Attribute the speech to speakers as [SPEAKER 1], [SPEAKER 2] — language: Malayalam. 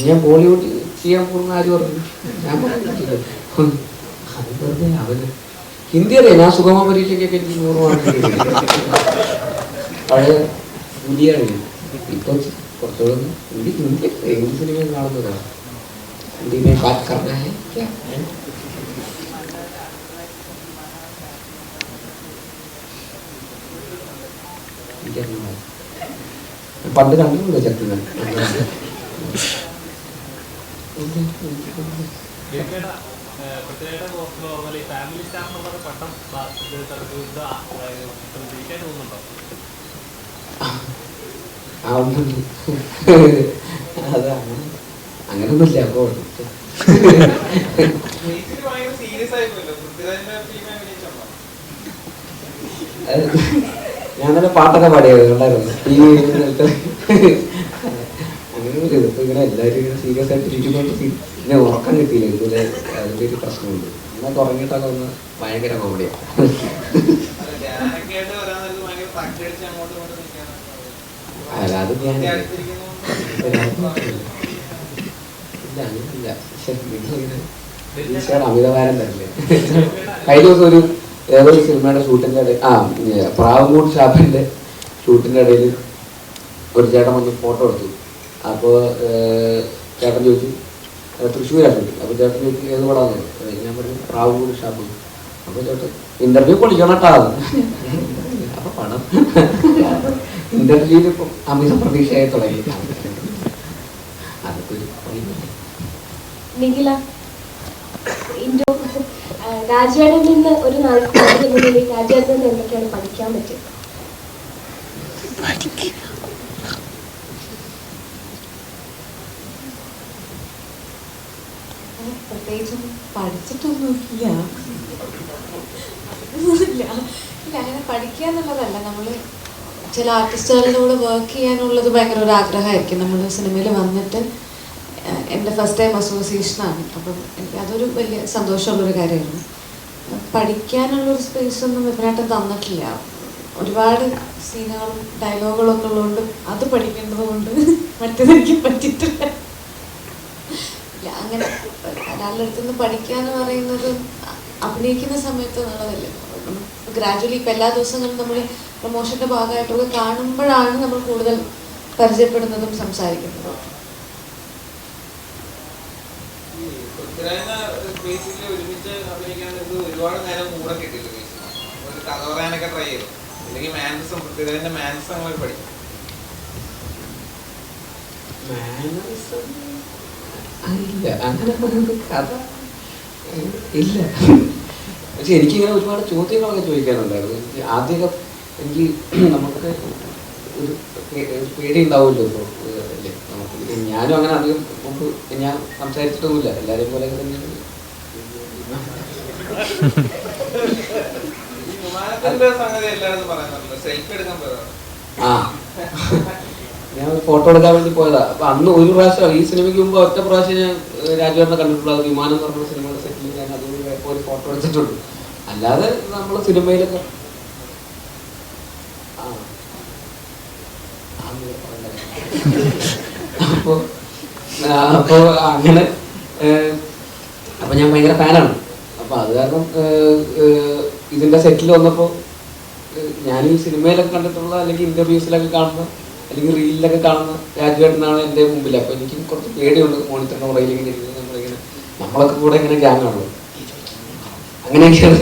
[SPEAKER 1] ഞാൻ ബോളിവുഡ് ചെയ്യാൻ പോകുന്ന ആര് പറഞ്ഞു ഞാൻ പറഞ്ഞിട്ടില്ല. അത് വെറുതെ അവന് ഹിന്ദി അറിയാം ഞാൻ സുഗമ പരീക്ഷയ്ക്കൊക്കെ എനിക്ക് നൂറ് മാർക്ക് കിട്ടി. പഴയ പുലിയാണ് ഞാൻ ഇപ്പൊ കുറച്ചുകൂടെ ഒന്ന് ഹിന്ദി ഹിന്ദി ഏത് സിനിമയും കാണുന്നതാണ് ഹിന്ദി മേ ബാത് കർണ ഹൈ ക്യാ ഹൈ? എനിക്കറിഞ്ഞൂടാ. ഞാൻ പണ്ട് കണ്ടിട്ടുണ്ട് ചക്രൻ അതാണ് അങ്ങനൊന്നുമില്ല അപ്പോൾ തന്നെ പാട്ടൊക്കെ പാടിയത് ഉണ്ടായിരുന്നു ടി അങ്ങനെയൊന്നുമില്ല ഇതിപ്പോ ഇങ്ങനെ എല്ലാവരും ഇങ്ങനെ സീരിയസ് ആയിട്ട് സീ- പിന്നെ ഉറക്കം കിട്ടിയില്ല. ഇതുപോലെ അതിന്റെ ഒരു പ്രശ്നമുണ്ട്. എന്നാൽ തുടങ്ങിയിട്ടൊക്കെ ഒന്ന് ഭയങ്കര കോമഡിയാണ്
[SPEAKER 2] അല്ല
[SPEAKER 1] അത് ഞാൻ അമിതഭാരം തരില്ലേ? കഴിഞ്ഞ ദിവസം ഒരു ഏതോ ഒരു സിനിമയുടെ ഷൂട്ടിന്റെ ഇടയിൽ ആ പ്രാവൻകൂട് ഷാപ്പിന്റെ ഷൂട്ടിന്റെ ഇടയിൽ ഒരു ചേട്ടൻ വന്ന് ഫോട്ടോ എടുത്തു. അപ്പോൾ ചേട്ടൻ ചോദിച്ചു. ഷൂട്ട് അപ്പോൾ ചേട്ടൻ ചോദിച്ചു ഏത് പടാന്ന് ഞാൻ പറഞ്ഞു പ്രാവൻകൂട് ഷാപ്പ്. അപ്പോൾ ചേട്ടൻ ഇന്റർവ്യൂ പൊളിക്കണം കേട്ടാ അപ്പോൾ പണം. ഇന്റർവ്യൂവിൽ ഇപ്പം അമിത പ്രതീക്ഷയായി തുടങ്ങി അതൊക്കെ ഒരു
[SPEAKER 3] നിഖില ഇൻഡോ നിന്ന് ഒരു നാൾക്ക് നിന്ന് എന്തൊക്കെയാണ് പഠിക്കാൻ പറ്റുക
[SPEAKER 4] പ്രത്യേകിച്ചും പഠിച്ചിട്ടൊന്നുമില്ല ഒന്നുമില്ല. ഇല്ല അങ്ങനെ പഠിക്കുക എന്നുള്ളതല്ല. നമ്മൾ ചില ആർട്ടിസ്റ്റുകളുടെ കൂടെ വർക്ക് ചെയ്യാനുള്ളത് ഭയങ്കര ഒരു ആഗ്രഹമായിരിക്കും. നമ്മൾ സിനിമയിൽ വന്നിട്ട് എന്റെ ഫസ്റ്റ് ടൈം അസോസിയേഷനാണ് അപ്പം എനിക്ക് അതൊരു വലിയ സന്തോഷമുള്ളൊരു കാര്യമായിരുന്നു. പഠിക്കാനുള്ളൊരു സ്പേസ് ഒന്നും ഇവരായിട്ടും തന്നിട്ടില്ല. ഒരുപാട് സീനുകളും ഡയലോഗുകളൊക്കെ ഉള്ളതുകൊണ്ട് അത് പഠിക്കേണ്ടത് കൊണ്ട് മറ്റേതെനിക്ക് പറ്റിയിട്ടില്ല. ഇല്ല ഒരാളുടെ അടുത്ത് നിന്ന് പഠിക്കുക എന്ന് പറയുന്നത് അഭിനയിക്കുന്ന സമയത്ത് എന്നുള്ളതല്ലേ ഗ്രാജുവലി ഇപ്പം എല്ലാ ദിവസങ്ങളും നമ്മൾ പ്രൊമോഷന്റെ ഭാഗമായിട്ടൊക്കെ കാണുമ്പോഴാണ് നമ്മൾ കൂടുതൽ പരിചയപ്പെടുന്നതും സംസാരിക്കുന്നതും.
[SPEAKER 2] ഒരുമിച്ച് അഭിനയിക്കാൻ ഒരുപാട് നേരം കൂടെ കിട്ടിയില്ല കഥ പറയാനൊക്കെ ട്രൈ ചെയ്തു. അല്ലെങ്കിൽ മാനസം പൃഥ്വിരാജിന്റെ നമ്മൾ പഠിക്കും
[SPEAKER 1] Mannerism? ഇല്ല അങ്ങനെ ഒരു കഥ ഇല്ല. പക്ഷെ എനിക്കിങ്ങനെ ഒരുപാട് ചോദ്യങ്ങളൊക്കെ ചോദിക്കാനുണ്ടായിരുന്നു ആദ്യമൊക്കെ എനിക്ക് നമുക്ക് ഒരു പേടി ഉണ്ടാവുമല്ലോ ഇപ്പോൾ അല്ലേ? നമുക്ക് ഞാനും അങ്ങനെ അധികം മുമ്പ് ഞാൻ സംസാരിച്ചിട്ടൊന്നുമില്ല. എല്ലാവരെയും പോലെ
[SPEAKER 2] തന്നെ
[SPEAKER 1] ആ. ഞാൻ ഫോട്ടോ എടുക്കാൻ വേണ്ടി പോയതാ. അപ്പൊ അന്ന് ഒരു പ്രാവശ്യം ഈ സിനിമയ്ക്ക് മുമ്പ് ഒറ്റ പ്രാവശ്യം ഞാൻ രാജുവേട്ടനെ കണ്ടിട്ടുള്ള. വിമാനം എന്ന് പറഞ്ഞ സിനിമയുടെ സെറ്റിൽ ഞാൻ അതുകൊണ്ട് ഒരു ഫോട്ടോ എടുത്തിട്ടുണ്ട്. അല്ലാതെ നമ്മൾ സിനിമയിലൊക്കെ അപ്പോ. അപ്പൊ അങ്ങനെ അപ്പൊ ഞാൻ ഭയങ്കര ഫാനാണ്. അപ്പൊ അത് കാരണം ഇതിന്റെ സെറ്റിൽ വന്നപ്പോ ഞാൻ ഈ സിനിമയിലൊക്കെ കണ്ടിട്ടുള്ള അല്ലെങ്കിൽ ഇന്റർവ്യൂസിലൊക്കെ കാണുന്ന അല്ലെങ്കിൽ റീലിലൊക്കെ കാണുന്ന രാജുവേട്ടനാണ് എന്റെ മുമ്പിൽ. അപ്പോൾ എനിക്ക് കുറച്ച് പേടിയുണ്ട് മോണിറ്ററിന്റെ ഇങ്ങനെ ഇരിക്കുന്നത് നമ്മളിങ്ങനെ നമ്മളൊക്കെ കൂടെ ഇങ്ങനെ ഗ്യാങ് ആണല്ലോ. അങ്ങനെയൊക്കെയാണ്